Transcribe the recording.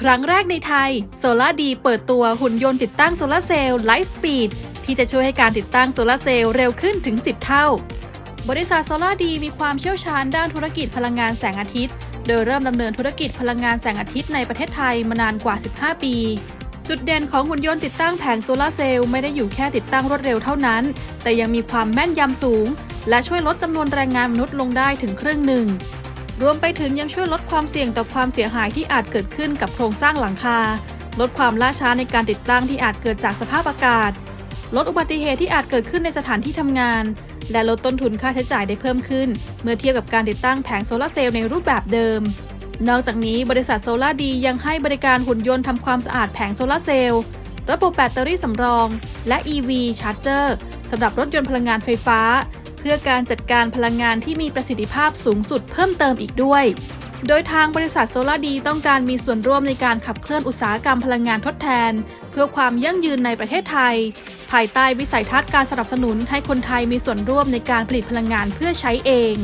ครั้งแรกในไทยโซลาดีเปิดตัวหุ่นยนต์ติดตั้งโซลาเซลล์ไลท์สปีดที่จะช่วยให้การติดตั้งโซลาเซลล์เร็วขึ้นถึง 10 เท่า บริษัทโซลาดีมีความเชี่ยวชาญด้านธุรกิจพลังงานแสงอาทิตย์ โดยเริ่มดำเนินธุรกิจพลังงานแสงอาทิตย์ในประเทศไทยมานานกว่า 15 ปีจุดเด่นของหุ่นยนต์ติดตั้งแผงโซลาเซลล์ไม่ได้อยู่แค่ติดตั้งรวดเร็วเท่านั้น แต่ยังมีความแม่นยำสูง และช่วยลดจำนวนแรงงานมนุษย์ลงได้ถึงครึ่งหนึ่ง รวมไปถึงยังช่วยลดความเสี่ยงต่อความเสียหายที่อาจเกิดขึ้นกับโครงสร้างหลังคา ลดความล่าช้าในการติดตั้งที่อาจเกิดจากสภาพอากาศ ลดอุบัติเหตุที่อาจเกิดขึ้นในสถานที่ทำงาน และลดต้นทุนค่าใช้จ่ายได้เพิ่มขึ้น เมื่อเทียบกับการติดตั้งแผงโซลาร์เซลล์ในรูปแบบเดิม นอกจากนี้บริษัทโซลาร์ดียังให้บริการหุ่นยนต์ทำความสะอาดแผงโซลาร์เซลล์ระบบแบตเตอรี่สำรอง และ EV Charger สำหรับรถยนต์พลังงานไฟฟ้า พื่อการจัดการพลังงานที่มีประสิทธิภาพสูงสุดเพิ่มเติมอีกด้วย โดยทางบริษัทโซลาร์ดีต้องการมีส่วนร่วมในการขับเคลื่อนอุตสาหกรรมพลังงานทดแทน เพื่อความยั่งยืนในประเทศไทย ภายใต้วิสัยทัศน์การสนับสนุนให้คนไทยมีส่วนร่วมในการผลิตพลังงานเพื่อใช้เอง